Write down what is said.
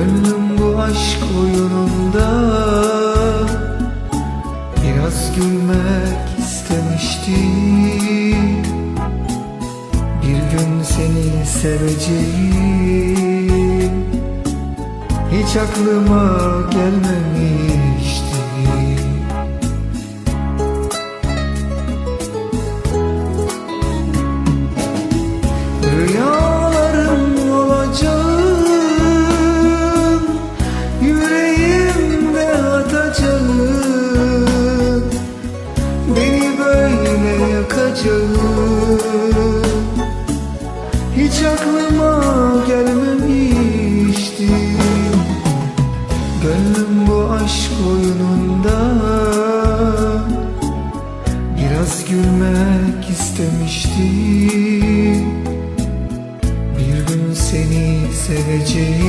Gönlüm bu aşk oyununda. Biraz gülmek istemişti. Bir gün seni seveceğim. Hiç aklıma gelmemişti. Rüya olacağım Hiç aklıma gelmemişti. Gönlüm bu aşk oyununda. Biraz gülmek istemişti. Bir gün seni seveceğim.